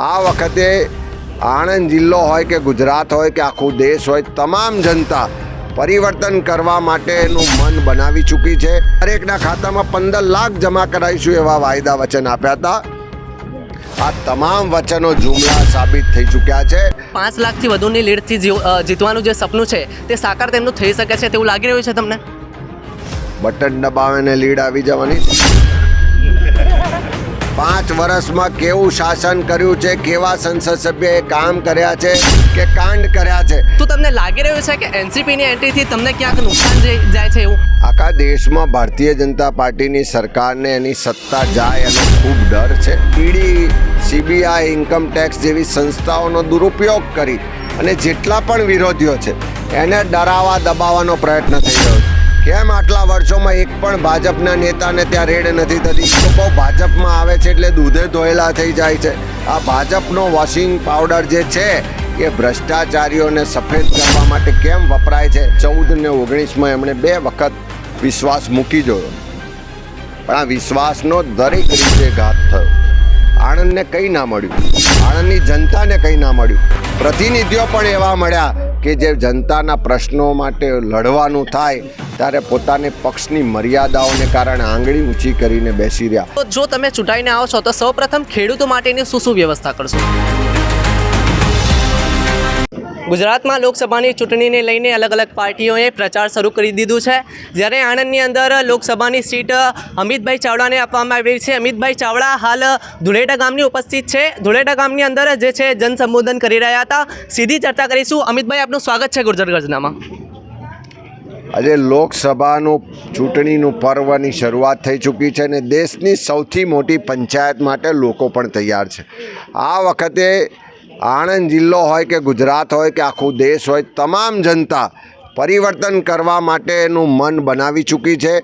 આ વખતે આણંદ જિલ્લો હોય કે ગુજરાત હોય કે આખું દેશ હોય તમામ જનતા પરિવર્તન કરવા માટેનું મન બનાવી ચૂકી છે. દરેકના ખાતામાં પંદર લાખ જમા કરાવીશું એવા વાયદા વચન આપ્યા હતા. આ તમામ વચનો જુમલા સાબિત થઈ ચૂક્યા છે. પાંચ લાખથી વધુની લીડથી જીતવાનું જે સપનું છે તે સાકાર તેમનું થઈ શકે છે તેવું લાગી રહ્યું છે તમને? બટન દબાવીને લીડ આવી જવાની. પાંચ વર્ષમાં કેવું શાસન કર્યું છે કેવા સંસદ સભ્યએ કામ કર્યા છે કે કાંડ કર્યા છે? તો તમને લાગી રહ્યું છે કે એનસીપીની એન્ટ્રીથી તમને ક્યાંક નુકસાન જાય છે એવું? આખા દેશમાં ભારતીય જનતા પાર્ટીની સરકારને એની સત્તા જાય એનો ખૂબ ડર છે. ઈડી સીબીઆઈ ઇન્કમ ટેક્સ જેવી સંસ્થાઓનો દુરુપયોગ કરી અને જેટલા પણ વિરોધીઓ છે એને ડરાવવા દબાવવાનો પ્રયત્ન થઈ રહ્યો છે. કેમ આટલા વર્ષોમાં એક પણ ભાજપના નેતાને ત્યાં રેડ નથી થતી? લોકો ભાજપમાં આવે છે એટલે દૂધે ધોયેલા થઈ જાય છે. આ ભાજપનો વોશિંગ પાવડર જે છે, એ ભ્રષ્ટાચારીઓને સફેદ કરવા માટે કેમ વપરાય છે? ચૌદ ને ઓગણીસમાં એમણે બે વખત વિશ્વાસ મૂકી જોયો. પણ આ વિશ્વાસનો દરેક રીતે ઘાત થયો. આણંદને કંઈ ના મળ્યું. આણંદની જનતાને કંઈ ના મળ્યું. પ્રતિનિધિઓ પણ એવા મળ્યા કે જે જનતાના પ્રશ્નો માટે લડવાનું થાય, ત્યારે પોતાને પક્ષની મર્યાદાઓને કારણે આંગળી ઊંચી કરીને બેસી રહ્યા. જો તમે ચૂંટાઈને આવો છો, તો સૌપ્રથમ ખેડૂતો માટેની શું શું વ્યવસ્થા કરશો? ગુજરાતમાં લોકસભાની ચૂંટણીને લઈને અલગ અલગ પાર્ટીઓએ પ્રચાર શરૂ કરી દીધું છે. જ્યારે આણંદની અંદર લોકસભાની સીટ અમિતભાઈ ચાવડાને આપવામાં આવી છે. અમિતભાઈ ચાવડા હાલ ધુળેટા ગામની ઉપસ્થિત છે. ધુળેટા ગામની અંદર જે છે જન સંબોધન કરી રહ્યા હતા. સીધી ચર્ચા કરીશું. અમિતભાઈ, આપનું સ્વાગત છે ગુર્જર ગર્જનામાં. આજે લોકસભાનું ચૂંટણીનું પર્વની શરૂઆત થઈ ચૂકી છે અને દેશની સૌથી મોટી પંચાયત માટે લોકો પણ તૈયાર છે. આ વખતે આણંદ જિલ્લો હોય કે ગુજરાત હોય કે આખું દેશ હોય, તમામ જનતા પરિવર્તન કરવા માટેનું મન બનાવી ચૂકી છે.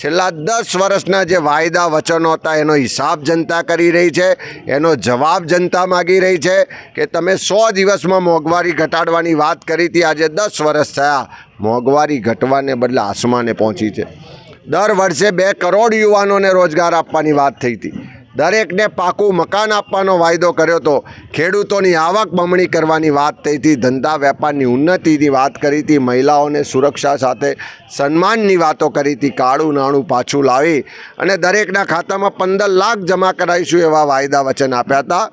છેલ્લા દસ વર્ષના જે વાયદા વચનો હતા, એનો હિસાબ જનતા કરી રહી છે, એનો જવાબ જનતા માગી રહી છે કે તમે સો દિવસમાં મોંઘવારી ઘટાડવાની વાત કરી હતી, આજે દસ વર્ષ થયા, મોંઘવારી ઘટવાને બદલે આસમાને પહોંચી છે. દર વર્ષે બે કરોડ યુવાનોને રોજગાર આપવાની વાત થઈ હતી. દરેકને પાકું મકાન આપવાનો વાયદો કર્યો હતો. ખેડૂતોની આવક બમણી કરવાની વાત થઈ હતી. ધંધા વેપારની ઉન્નતિની વાત કરી હતી. મહિલાઓને સુરક્ષા સાથે સન્માનની વાતો કરી હતી. કાળું નાણું પાછું લાવી અને દરેકના ખાતામાં પંદર લાખ જમા કરાવીશું એવા વાયદા વચન આપ્યા હતા.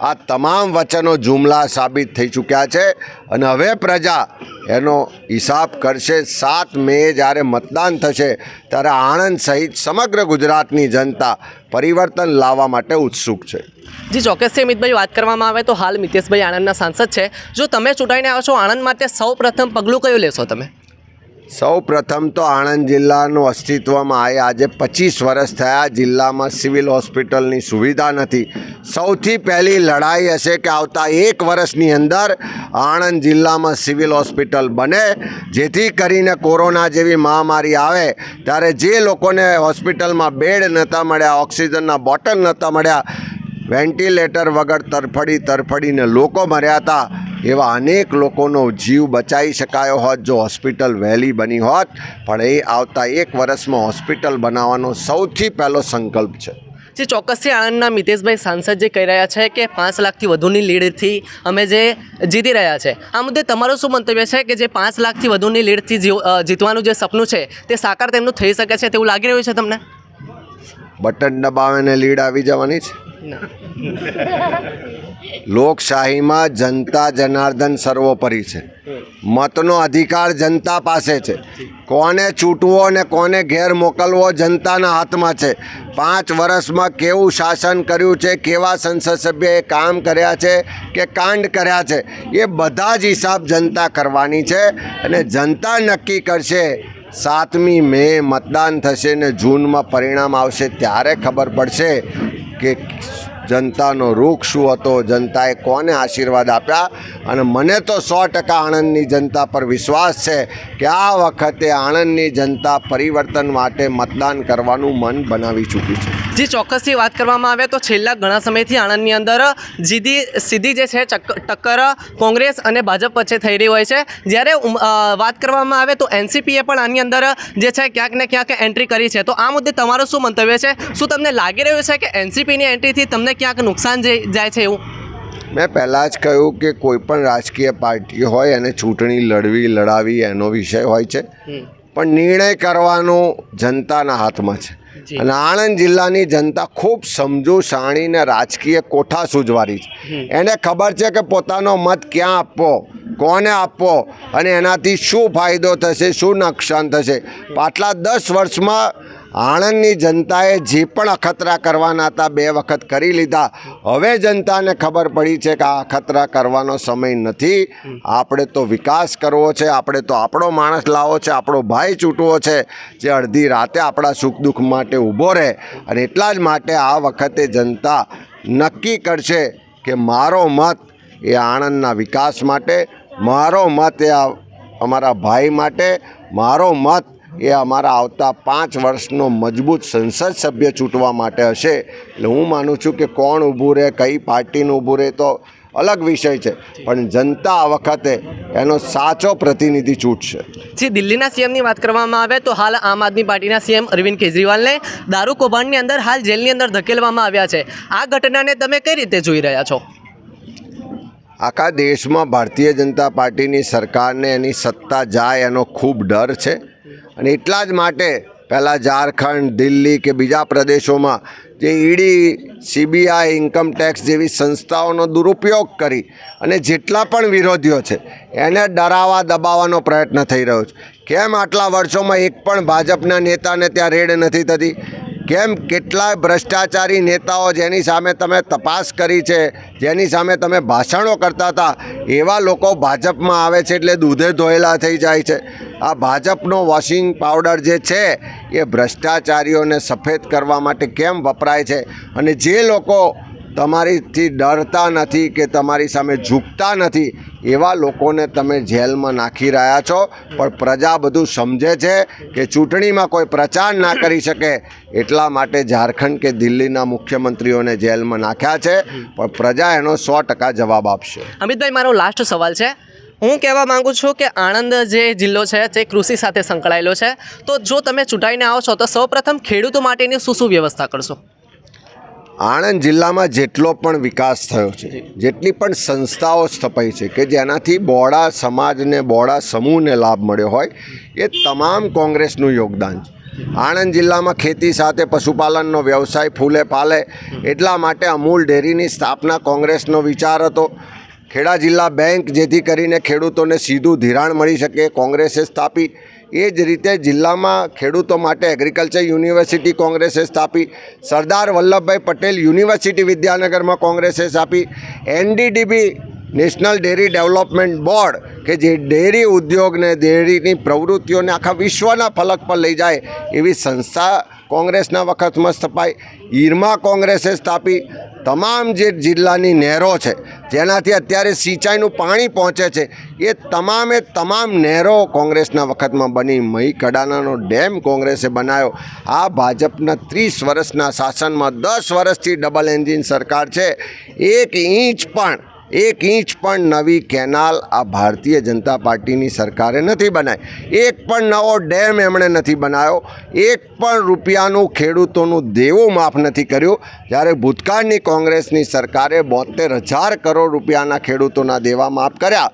આ તમામ વચનો જુમલા સાબિત થઈ ચૂક્યા છે અને હવે પ્રજા એનો હિસાબ કરશે. સાત મે જ્યારે મતદાન થશે, ત્યારે આણંદ સહિત સમગ્ર ગુજરાતની જનતા પરિવર્તન લાવવા માટે ઉત્સુક છે. જી, ચોક્કસથી અમિતભાઈ વાત કરવામાં આવે તો હાલ મિતેશભાઈ આણંદના સાંસદ છે. જો તમે ચૂંટાઈને આવો છો આણંદ માટે સૌ પ્રથમ પગલું કયું લેશો તમે? સૌ પ્રથમ તો આણંદ જિલ્લાનું અસ્તિત્વમાં આવે આજે પચીસ વર્ષ થયા જિલ્લામાં સિવિલ હોસ્પિટલની સુવિધા નથી. સૌથી પહેલી લડાઈ હશે કે આવતા એક વર્ષની અંદર આણંદ જિલ્લામાં સિવિલ હોસ્પિટલ બને. જેથી કરીને કોરોના જેવી મહામારી આવે, ત્યારે જે લોકોને હોસ્પિટલમાં બેડ નહોતા મળ્યા, ઓક્સિજનના બોટલ નહોતા મળ્યા, વેન્ટિલેટર વગર તરફડી તરફડીને લોકો મર્યા હતા. એવા અનેક લોકોનો જીવ બચાવી શકાયો હોત જો હોસ્પિટલ વહેલી બની હોત. પણ એ આવતા એક વર્ષમાં હોસ્પિટલ બનાવવાનો સૌથી પહેલો સંકલ્પ છે. જે ચોક્કસથી આણંદના મિતેશભાઈ સાંસદ જે કહી રહ્યા છે કે પાંચ લાખથી વધુની લીડથી અમે જે જીતી રહ્યા છે. આ મુદ્દે તમારું શું મંતવ્ય છે કે જે પાંચ લાખથી વધુની લીડથી જીવ- જીતવાનું જે સપનું છે તે સાકાર તેમનું થઈ શકે છે તેવું લાગી રહ્યું છે તમને? બટન દબાવીને લીડ આવી જવાની છે. લોકશાહીમાં જનતા જનાર્દન સર્વોપરી છે. મતનો અધિકાર જનતા પાસે છે. કોને ચૂંટવો અને કોને ઘેર મોકલવો જનતાના હાથમાં છે. પાંચ વર્ષમાં કેવું શાસન કર્યું છે, કેવા સંસદ સભ્યએ કામ કર્યા છે, કે કાંડ કર્યા છે, એ બધા જ હિસાબ જનતા કરવાની છે અને જનતા નક્કી કરશે સાતમી મે મતદાન થશે ને જૂનમાં પરિણામ આવશે ત્યારે ખબર પડશે કે જનતાનો રૂખ શું હતો? જનતાએ કોને આશીર્વાદ આપ્યા? અને મને તો સો ટકા આણંદની જનતા પર વિશ્વાસ છે કે આ વખતે આણંદની જનતા પરિવર્તન માટે મતદાન કરવાનું મન બનાવી ચૂકી છે. જે ચોક્કસથી વાત કરવામાં આવે તો છેલ્લા ઘણા સમયથી આણંદની અંદર જીધી સીધી જે છે ટક્કર કોંગ્રેસ અને ભાજપ વચ્ચે થઈ રહી હોય છે. જ્યારે વાત કરવામાં આવે તો એનસીપીએ પણ આની અંદર જે છે ક્યાંક ને ક્યાંક એન્ટ્રી કરી છે. તો આ મુદ્દે તમારું શું મંતવ્ય છે? શું તમને લાગી રહ્યું છે કે એનસીપીની એન્ટ્રીથી તમને ક્યાંક નુકસાન જાય છે એવું? મેં પહેલાં જ કહ્યું કે કોઈ પણ રાજકીય પાર્ટી હોય એને ચૂંટણી લડવી લડાવી એનો વિષય હોય છે. પણ નિર્ણય કરવાનો જનતાના હાથમાં છે. અને આણંદ જિલ્લાની જનતા ખૂબ સમજુ સાણીને રાજકીય કોઠા સૂજવારી છે. એને ખબર છે કે પોતાનો મત ક્યાં આપવો કોને આપવો અને એનાથી શું ફાયદો થશે શું નુકસાન થશે. પાછલા દસ વર્ષમાં આણંદની જનતાએ જે પણ અખતરા કરવાના હતા, બે વખત કરી લીધા. હવે જનતાને ખબર પડી છે કે આ અખતરા કરવાનો સમય નથી. આપણે તો વિકાસ કરવો છે, આપણે તો આપણો માણસ લાવવો છે, આપણો ભાઈ ચૂંટવો છે, જે અડધી રાતે આપણા સુખ દુઃખ માટે ઊભો રહે. અને એટલા જ માટે આ વખતે જનતા નક્કી કરશે કે મારો મત એ આણંદના વિકાસ માટે, મારો મત એ અમારા ભાઈ માટે, મારો મત એ અમારા આવતા પાંચ વર્ષનો મજબૂત સંસદ સભ્ય ચૂંટવા માટે હશે. એટલે હું માનું છું કે કોણ ઊભું રહે કઈ પાર્ટીનું ઊભું રહે તો અલગ વિષય છે. પણ જનતા આ વખતે એનો સાચો પ્રતિનિધિ ચૂંટશે. જે દિલ્હીના સીએમની વાત કરવામાં આવે તો હાલ આમ આદમી પાર્ટીના સીએમ અરવિંદ કેજરીવાલને દારૂ કૌભાંડની અંદર હાલ જેલની અંદર ધકેલવામાં આવ્યા છે. આ ઘટનાને તમે કઈ રીતે જોઈ રહ્યા છો? આખા દેશમાં ભારતીય જનતા પાર્ટીની સરકારને એની સત્તા જાય એનો ખૂબ ડર છે. અને એટલા જ માટે પહેલાં ઝારખંડ, દિલ્હી કે બીજા પ્રદેશોમાં જે ઈડી, સીબીઆઈ ઇન્કમટેક્સ જેવી સંસ્થાઓનો દુરુપયોગ કરી અને જેટલા પણ વિરોધીઓ છે, એને ડરાવવા, દબાવવાનો પ્રયત્ન થઈ રહ્યો છે. કેમ આટલા વર્ષોમાં એક પણ ભાજપના નેતાને ત્યાં રેડ નથી થતી? કેમ કેટલાય ભ્રષ્ટાચારી નેતાઓ જેની સામે તમે તપાસ કરી છે, જેની સામે તમે ભાષણો કરતા હતા, એવા લોકો ભાજપમાં આવે છે એટલે દૂધે ધોયેલા થઈ જાય છે. આ ભાજપનો વોશિંગ પાવડર જે છે, એ ભ્રષ્ટાચારીઓને સફેદ કરવા માટે કેમ વપરાય છે? અને જે લોકો તમારીથી ડરતા નથી કે તમારી સામે ઝૂકતા નથી એવા લોકોને તમે જેલમાં નાખી રહ્યા છો. પણ પ્રજા બધું સમજે છે કે ચૂંટણીમાં કોઈ પ્રચાર ના કરી શકે એટલા માટે ઝારખંડ કે દિલ્હીના મુખ્યમંત્રીઓને જેલમાં નાખ્યા છે. પણ પ્રજા એનો સો ટકા જવાબ આપશે. અમિતભાઈ, મારો લાસ્ટ સવાલ છે. હું કહેવા માંગુ છું કે આણંદ જે જિલ્લો છે તે કૃષિ સાથે સંકળાયેલો છે. તો જો તમે ચૂંટાઈને આવો છો, તો સૌપ્રથમ ખેડૂતો માટેની શું શું વ્યવસ્થા કરશો? આણંદ જિલ્લામાં જેટલો પણ વિકાસ થયો છે જેટલી પણ સંસ્થાઓ સ્થપાઈ છે કે જેનાથી બોડા સમાજને બોડા સમૂહને લાભ મળ્યો હોય એ તમામ કોંગ્રેસનું યોગદાન છે. આણંદ જિલ્લામાં ખેતી સાથે પશુપાલનનો વ્યવસાય ફૂલે પાલે એટલા માટે અમૂલ ડેરીની સ્થાપના કોંગ્રેસનો વિચાર હતો. ખેડા જિલ્લા બેંક જેથી કરીને ખેડૂતોને સીધું ધિરાણ મળી શકે કોંગ્રેસે સ્થાપી એ જ રીતે જિલ્લામાં ખેડૂતો માટે એગ્રીકલ્ચર યુનિવર્સિટી કોંગ્રેસે સ્થાપી, સરદાર વલ્લભભાઈ પટેલ યુનિવર્સિટી વિદ્યાનગરમાં કોંગ્રેસે સ્થાપી, NDDB national dairy development board, કે જે ડેરી ઉદ્યોગને, ડેરીની પ્રવૃત્તિઓને આખા વિશ્વના ફલક પર લઈ જાય એવી સંસ્થા કોંગ્રેસના વખતમાં સ્થપાઈ ઈરમા કોંગ્રેસે સ્થાપી. તમામ જે જિલ્લાની નહેરો છે, જેનાથી અત્યારે સિંચાઈનું પાણી પહોંચે છે, એ તમામે તમામ નહેરો કોંગ્રેસના વખતમાં બની. મહી કડાનાનો ડેમ કોંગ્રેસે બનાવ્યો. આ ભાજપના ત્રીસ વર્ષના શાસનમાં દસ વર્ષથી ડબલ એન્જિન સરકાર છે. એક ઇંચ પણ એક ઇંચ પણ નવી કેનાલ આ ભારતીય જનતા પાર્ટીની સરકારે નથી બનાવી. એક પણ નવો ડેમ એમણે નથી બનાવ્યો. એક પણ રૂપિયાનું ખેડૂતોનું દેવું માફ નથી કર્યું. જ્યારે ભૂતકાળની કોંગ્રેસની સરકારે બોતેર હજાર કરોડ રૂપિયાના ખેડૂતોના દેવા માફ કર્યા.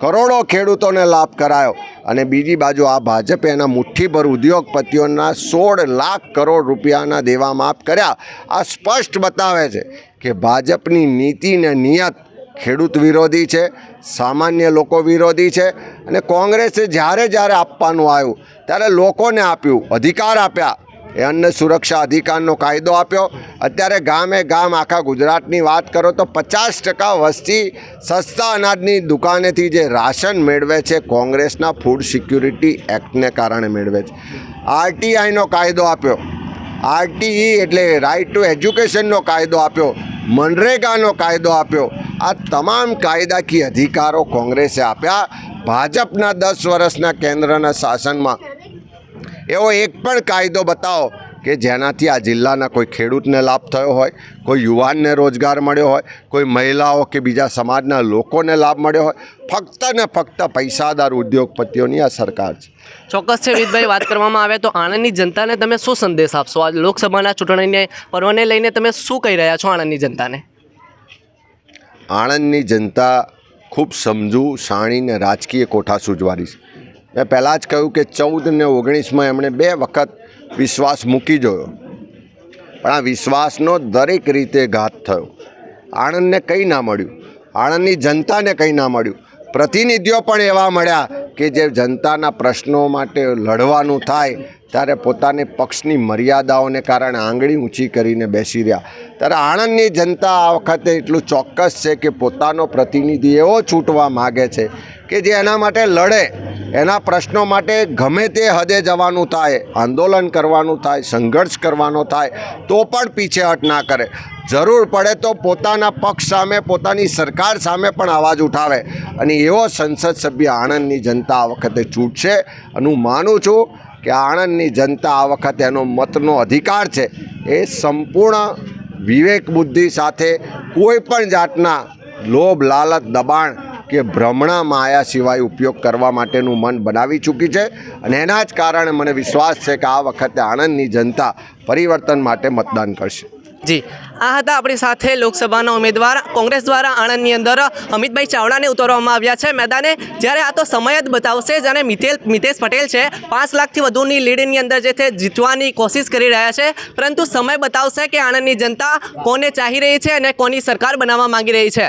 કરોડો ખેડૂતોને લાભ કરાયો. અને બીજી બાજુ આ ભાજપે એના મુઠ્ઠીભર ઉદ્યોગપતિઓના સોળ લાખ કરોડ રૂપિયાના દેવા માફ કર્યા. આ સ્પષ્ટ બતાવે છે કે ભાજપની નીતિ ને નિયત ખેડૂત વિરોધી છે, સામાન્ય લોકો વિરોધી છે અને કોંગ્રેસે જ્યારે જ્યારે આપવાનું આવ્યું, ત્યારે લોકોને આપ્યું, અધિકાર આપ્યા. એ અન્ન સુરક્ષા અધિકારનો કાયદો આપ્યો. અત્યારે ગામે ગામ આખા ગુજરાતની વાત કરો તો પચાસ ટકા વસ્તી સસ્તા અનાજની દુકાનેથી જે રાશન મેળવે છે, કોંગ્રેસના ફૂડ સિક્યુરિટી એક્ટને કારણે મેળવે છે. આરટીઆઈનો કાયદો આપ્યો. આરટીઈ એટલે રાઇટ ટુ એજ્યુકેશનનો કાયદો આપ્યો. મનરેગાનો કાયદો આપ્યો. આ તમામ કાયદાકીય અધિકારો કોંગ્રેસે આપ્યા. ભાજપના દસ વર્ષના કેન્દ્રના શાસનમાં. એવો એક પણ કાયદો બતાવો કે જેનાથી આ જિલ્લાના કોઈ ખેડૂતને લાભ થયો હોય, કોઈ યુવાનને રોજગાર મળ્યો હોય, કોઈ મહિલાઓ કે બીજા સમાજના લોકોને લાભ મળ્યો હોય. ફક્ત ને ફક્ત પૈસાદાર ઉદ્યોગપતિઓની આ સરકાર છે. ચોક્કસ છે વિદભાઈ વાત કરવામાં આવે તો આણંદની જનતાને તમે શું સંદેશ આપશો? આ લોકસભાના ચૂંટણીને પર્વને લઈને તમે શું કહી રહ્યા છો આણંદની જનતાને? આણંદની જનતા ખૂબ સમજુ, સાણીને રાજકીય કોઠા સૂજવાની છે. મેં પહેલાં જ કહ્યું કે ચૌદ ને ઓગણીસમાં એમણે બે વખત વિશ્વાસ મૂકી જોયો. પણ આ વિશ્વાસનો દરેક રીતે ઘાત થયો. આણંદને કંઈ ના મળ્યું. આણંદની જનતાને કંઈ ના મળ્યું. પ્રતિનિધિઓ પણ એવા મળ્યા કે જે જનતાના પ્રશ્નો માટે લડવાનું થાય ત્યારે પોતાને પક્ષની મર્યાદાઓને કારણે આંગળી ઊંચી કરીને બેસી રહ્યા. ત્યારે આણંદની જનતા આ વખતે એટલું ચોક્કસ છે કે પોતાનો પ્રતિનિધિ એવો છૂટવા માગે છે કે જે એના માટે લડે, એના પ્રશ્નો માટે ગમે તે હદે જવાનું થાય, આંદોલન કરવાનું થાય, સંઘર્ષ કરવાનો થાય, તો પણ પીછેહટ ના કરે. જરૂર પડે તો પોતાના પક્ષ સામે, પોતાની સરકાર સામે પણ અવાજ ઉઠાવે. અને એવો સંસદ સભ્ય આણંદની જનતા આ વખતે છૂટશે. અને હું માનું છું કે આણંદની જનતા આ વખતે એનો મતનો અધિકાર છે, એ સંપૂર્ણ વિવેક બુદ્ધિ સાથે કોઈ પણ જાતના લોભ, લાલચ, દબાણ કે ભ્રમણા માયા સિવાય ઉપયોગ કરવા માટેનું મન બનાવી ચૂકી છે અને એના જ કારણે મને વિશ્વાસ છે કે આ વખતે આણંદની જનતા પરિવર્તન માટે મતદાન કરશે. જી. આ હતા આપણી સાથે લોકસભાના ઉમેદવાર. કોંગ્રેસ દ્વારા આણંદની અંદર અમિતભાઈ ચાવડાને ઉતારવામાં આવ્યા છે મેદાને. જ્યારે આ તો સમય જ બતાવશે, જ્યારે મિતેલ, મિતેશ પટેલ છે, પાંચ લાખથી વધુની લીડની અંદર જે છે જીતવાની કોશિશ કરી રહ્યા છે. પરંતુ સમય બતાવશે કે આણંદની જનતા કોને ચાહી રહી છે અને કોની સરકાર બનાવવા માંગી રહી છે.